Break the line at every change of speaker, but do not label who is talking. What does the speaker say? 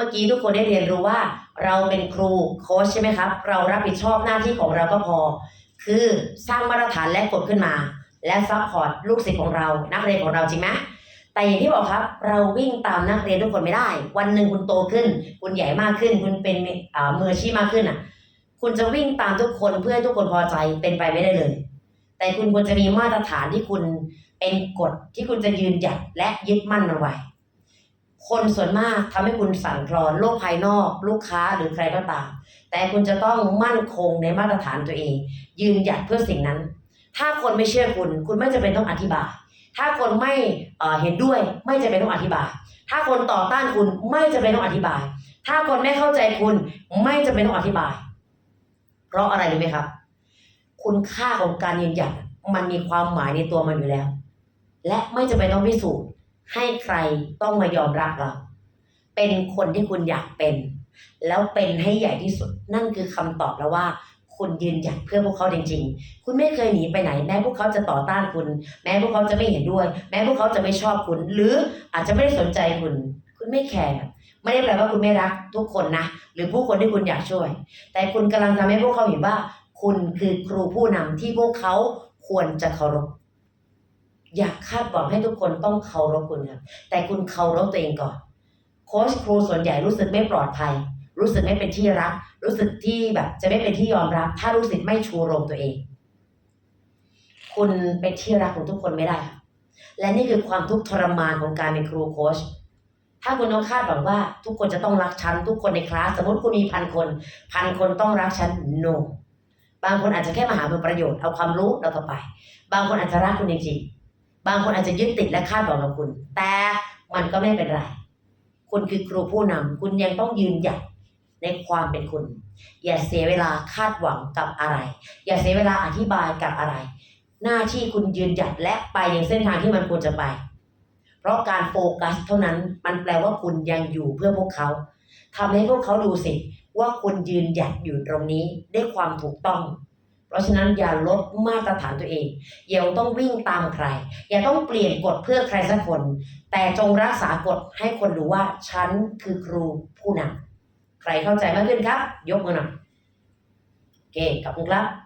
มื่อกี้ทุกคนได้เรียนรู้ว่า เราเป็นครูโค้ชใช่ไหมครับ เรารับผิดชอบหน้าที่ของเราก็พอ คือสร้างมาตรฐานและกฎขึ้นมา และซัพพอร์ตลูกศิษย์ของเรา นักเรียนของเราจริงไหมแต่อย่างที่บอกครับ เราวิ่งตามนักเรียนทุกคนไม่ได้ วันหนึ่งคุณโตขึ้น คุณใหญ่มากขึ้น คุณเป็นมืออาชีพมากขึ้นอะ คุณจะวิ่งตามทุกคนเพื่อให้ทุกคนพอใจเป็นไปไม่ได้เลย แต่คุณควรจะมีมาตรฐานที่คุณเป็นกฎที่คุณจะยืนหยัดและยึดมั่นมันไว้ คนส่วนมากทำให้คุณสั่นคลอนโลกภายนอก ลูกค้าหรือใครก็ตาม แต่คุณจะต้องมั่นคงในมาตรฐานตัวเอง ยืนหยัดเพื่อสิ่งนั้น ถ้าคนไม่เชื่อคุณ คุณไม่จำเป็นต้องอธิบาย ถ้าคนไม่เอ่อเห็นด้วยไม่จำเป็นต้องอธิบาย ถ้าคนต่อต้านคุณไม่จำเป็นต้องอธิบาย ถ้าคนไม่เข้าใจคุณไม่จำเป็นต้องอธิบาย เพราะอะไรรู้ไหมครับ คุณค่าของการยืนหยัดมันมีความหมายในตัวมันอยู่แล้ว และไม่จำเป็นต้องพิสูจน์ ให้ใครต้องมายอมรับเรา เป็นคนที่คุณอยากเป็น แล้วเป็นให้ใหญ่ที่สุด นั่นคือคำตอบแล้วว่า คุณยืนหยัดเพื่อพวกเขาจริง ๆ คุณไม่เคยหนีไปไหน แม้พวกเขาจะต่อต้านคุณ แม้พวกเขาจะไม่เห็นด้วย แม้พวกเขาจะไม่ชอบคุณ หรืออาจจะไม่ได้สนใจคุณ คุณไม่แคร์ไม่ได้แปลว่าคุณไม่รักทุกคนนะ หรือผู้คนที่คุณอยากช่วย แต่คุณกำลังทำให้พวกเขาเห็นว่า คุณคือครูผู้นำที่พวกเขาควรจะเคารพ อยากคาดหวังให้ทุกคนต้องเคารพคุณครับแต่คุณเคารพตัวเองก่อน โค้ชครูส่วนใหญ่รู้สึกไม่ปลอดภัย รู้สึกไม่เป็นที่รัก รู้สึกที่แบบ จะไม่เป็นที่ยอมรับ ถ้ารู้สึกไม่ชูโรงตัวเอง คุณเป็นที่รักของทุกคนไม่ได้ค่ะและนี่คือความทุกข์ทรมานของการเป็นครูโค้ชถ้าคุณต้องคาดหวังว่าทุกคนจะต้องรักฉัน ทุกคนในคลาสสมมติคุณมีพันคนพันคนต้องรักฉัน no บางคนอาจจะแค่มาหาผลประโยชน์เอาความรู้แล้วก็ไป บางคนอาจจะรักคุณจริงๆ บางคนอาจจะยึดติดและคาดหวังกับคุณ แต่มันก็ไม่เป็นไร คุณคือครูผู้นำคุณยังต้องยืนหยัดในความเป็นคุณ อย่าเสียเวลาคาดหวังกับอะไร อย่าเสียเวลาอธิบายกับอะไร หน้าที่คุณยืนหยัดและไปยังเส้นทางที่มันควรจะไป เพราะการโฟกัสเท่านั้นมันแปลว่าคุณยังอยู่เพื่อพวกเขาทำให้พวกเขาดูสิว่าคุณยืนหยัดอยู่ตรงนี้ได้ความถูกต้อง เพราะฉะนั้นอย่าลดมาตรฐานตัวเองอย่าต้องวิ่งตามใคร อย่าต้องเปลี่ยนกฎเพื่อใครสักคน แต่จงรักษากฎให้คนรู้ว่าฉันคือครูผู้นำใครเข้าใจมากขึ้นครับ ยกมือหน่อยโอเคขอบคุณครับ